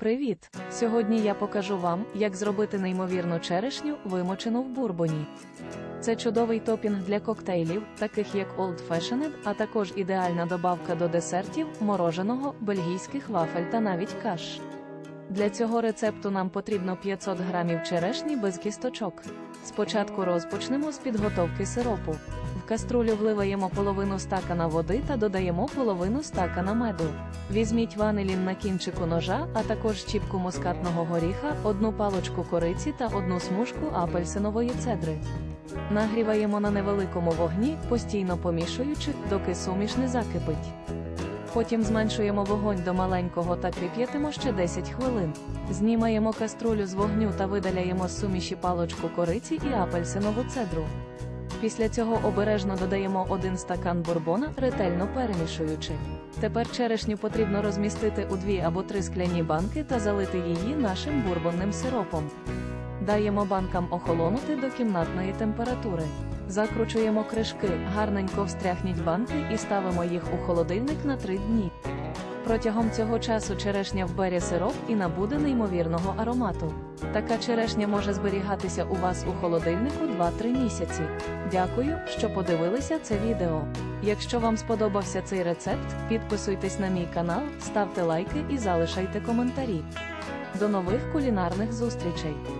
Привіт! Сьогодні я покажу вам, як зробити неймовірну черешню, вимочену в бурбоні. Це чудовий топінг для коктейлів, таких як Old Fashioned, а також ідеальна добавка до десертів, мороженого, бельгійських вафель та навіть каш. Для цього рецепту нам потрібно 500 грамів черешні без кісточок. Спочатку розпочнемо з підготовки сиропу. Каструлю вливаємо половину стакана води та додаємо половину стакана меду. Візьміть ванилін на кінчику ножа, а також щіпку мускатного горіха, одну палочку кориці та одну смужку апельсинової цедри. Нагріваємо на невеликому вогні, постійно помішуючи, доки суміш не закипить. Потім зменшуємо вогонь до маленького та кип'ятимо ще 10 хвилин. Знімаємо каструлю з вогню та видаляємо суміші палочку кориці і апельсинову цедру. Після цього обережно додаємо один стакан бурбона, ретельно перемішуючи. Тепер черешню потрібно розмістити у дві або три скляні банки та залити її нашим бурбонним сиропом. Даємо банкам охолонути до кімнатної температури. Закручуємо кришки, гарненько встряхніть банки і ставимо їх у холодильник на 3 дні. Протягом цього часу черешня вбере сироп і набуде неймовірного аромату. Така черешня може зберігатися у вас у холодильнику 2-3 місяці. Дякую, що подивилися це відео. Якщо вам сподобався цей рецепт, підписуйтесь на мій канал, ставте лайки і залишайте коментарі. До нових кулінарних зустрічей!